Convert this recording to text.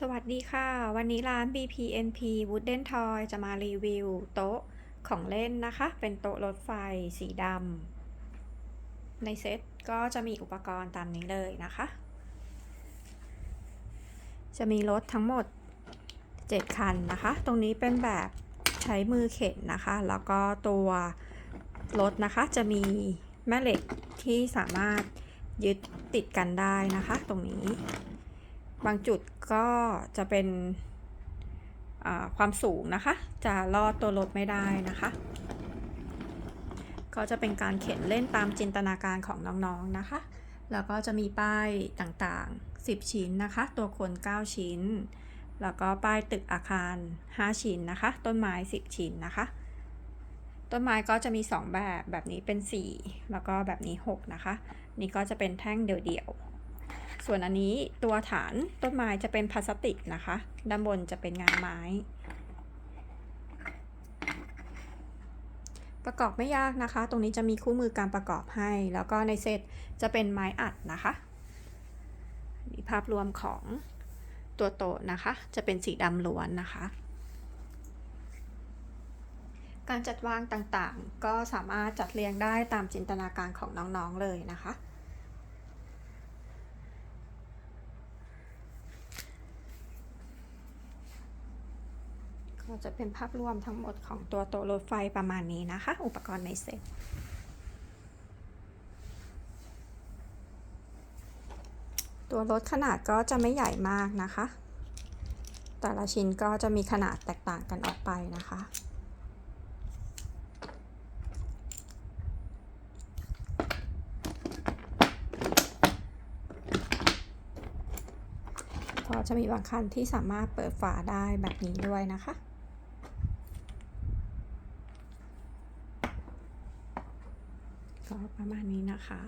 สวัสดีค่ะ วันนี้ร้าน BPNP Wooden Toy จะมารีวิวโต๊ะของเล่นนะคะ เป็นโต๊ะรถไฟสีดำในเซ็ตก็จะมีอุปกรณ์ตามนี้เลยนะคะ จะมีรถทั้งหมด 7 คันนะคะ ตรงนี้เป็นแบบใช้มือเข็นนะคะ แล้วก็ตัวรถนะคะจะมีแม่เหล็กที่สามารถยึดติดกันได้นะคะ ตรงนี้ บางจุดก็จะเป็นความสูงนะคะ จะลอดตัวรถไม่ได้นะคะ ก็จะเป็นการเข็นเล่นตามจินตนาการของน้องๆนนะคะ แล้วก็จะมีป้ายต่างๆ 10 ชิ้นนะคะ ตัวคน 9 ชิ้น แล้วก็ป้ายตึกอาคาร 5 ชิ้นนะคะ ต้นไม้ 10 ชิ้นนะคะ ต้นไม้ก็จะมี 2 แบบ แบบนี้เป็น 4 แล้วก็แบบนี้ 6 นะคะ นี่ก็จะเป็นแท่งเดี่ยวๆ ส่วนอันนี้ตัวฐานต้นไม้จะเป็นพลาสติกนะคะ ด้านบนจะเป็นงานไม้ ประกอบไม่ยากนะคะ ตรงนี้จะมีคู่มือการประกอบให้ แล้วก็ในเซตจะเป็นไม้อัดนะคะนี่ภาพรวมของตัวโตะนะคะ จะเป็นสีดำล้วนนะคะ การจัดวางต่างๆ ก็สามารถจัดเรียงได้ตามจินตนาการของน้องๆเลยนะคะ ก็จะเป็นภาพรวมทั้งหมดของตัวโต๊ะรถไฟประมาณนี้นะคะ อุปกรณ์ในเซ็ตตัวรถขนาดก็จะไม่ใหญ่มากนะคะ แต่ละชิ้นก็จะมีขนาดแตกต่างกันออกไปนะคะก็จะมีบางคันที่สามารถเปิดฝาได้แบบนี้ด้วยนะคะ ก็ประมาณนี้นะคะ